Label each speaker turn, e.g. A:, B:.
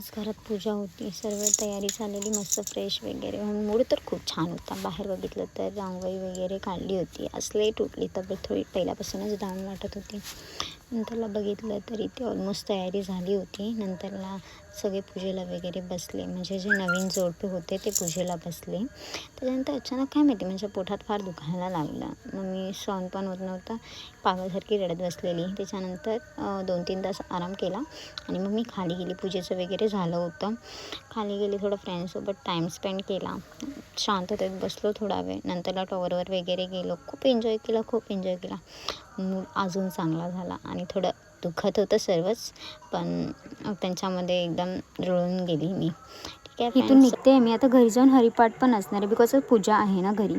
A: आज घरात पूजा होती. सर्व तयारी झालेली मस्त फ्रेश वगैरे. मूड तर खूप छान होता. बाहेर बघितलं तर रांगोळी वगैरे काढली होती. असले तुटली तब्येत थोडी पहिल्यापासूनच डाऊन वाटत होती. नंतरला बघितलं तरी ते ऑलमोस्ट तयारी झाली होती. नंतरला सगळे पूजेला वगैरे बसले. म्हणजे जे नवीन जोडपे होते ते पूजेला बसले. त्याच्यानंतर अचानक काय माहिती माझ्या पोटात फार दुखायला लागलं. मग मी सॉन पण होत नव्हता. पागलसारखी रडत बसलेली. त्याच्यानंतर दोन तीन तास आराम केला. आणि मग मी खाली गेली. पूजेचं वगैरे झालं होतं. खाली गेली थोडं फ्रेंडसोबत टाईम स्पेंड केला. शांततेत बसलो थोडा वेळ. नंतरला टॉवरवर वगैरे गेलो. खूप एन्जॉय केला खूप एन्जॉय केला. मूड अजून चांगला झाला आणि थोडं दुखत होतं सर्वच पण त्यांच्यामध्ये एकदम रुळून गेली मी. ठीक आहे
B: इथून. निघते. मी आता घरी जाऊन हरिपाठ पण असणार आहे बिकॉज पूजा आहे ना घरी.